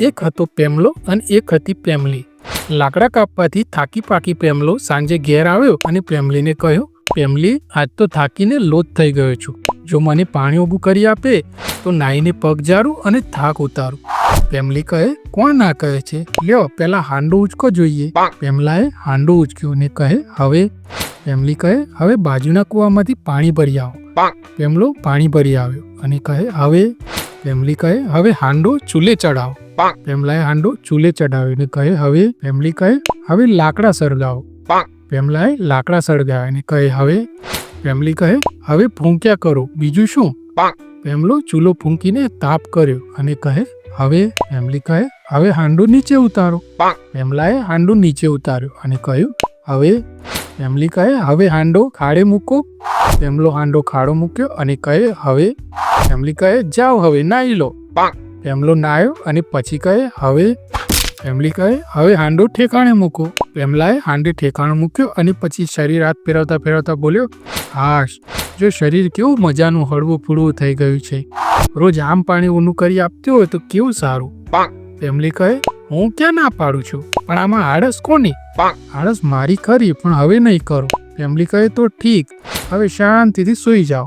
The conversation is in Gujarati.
એક હતો પેમલો અને એક હતી પેમલી લાકડા કાપવાથી થાકી પાકી પેમલો સાંજે ઘેર આવ્યો અને પેમલીને કહ્યું પેમલી આજ તો થાકીને લોથ થઈ ગયો છું. જો મને પાણી ઊભું કરી આપે, તો નાઈને પગ જારું અને થાક ઉતારું. પેમલી કહે, કોણ ના કહે છે? લ્યો, પેલા હાંડો ઉચકો જોઈએ. પેમલાએ હાંડો ઉચક્યું અને કહે, હવે. પેમલી કહે, હવે બાજુના કૂવામાંથી પાણી ભરી આવો. પેમલો પાણી ભરી આવ્યો અને કહે, હવે. પેમલી કહે, હવે હાંડો ચૂલે ચડાવો. પેમલાએ હાંડો ચૂલે ચડાવ્યો અને કહે હવે પેમલી કહે હવે લાકડા સળગાવો. પેમલાએ લાકડા સળગાવ્યા અને કહે હવે. પેમલી કહે હવે ફૂંક્યા કરો બીજું શું? પેમલો ચૂલો ફૂંકીને તાપ કર્યો અને કહે હવે. પેમલી કહે હવે હાંડો નીચે ઉતારો. પેમલાએ હાંડો નીચે ઉતાર્યો અને કહ્યું હવે. પેમલી કહે હવે હાંડો ખાડે મૂકો. પેમલો હાંડો ખાડો મૂક્યો અને કહે હવે. પેમલી કહે જાઓ હવે નાહી લો. પેમલો નાહ્યો અને પછી કહે હવે પેમલી કહે હવે હાંડો ઠેકાણે મૂકો. પેમલાએ હાંડે ઠેકાણે મૂક્યો અને પછી શરીર હાથ ફેરવતા ફેરવતા બોલ્યો હાશ જો શરીર કેવું મજાનું હળવું ફૂળવું થઈ ગયું છે. રોજ આમ પાણી ઊનું કરી આપતી હોય તો કેવું સારું? પેમલી કહે હું ક્યાં ના પાડું છું? પણ આમાં આળસ કોની? આળસ મારી ખરી પણ હવે નહીં કરું. ફેમિલી કહે તો ઠીક હવે શાંતિથી સૂઈ જાઓ.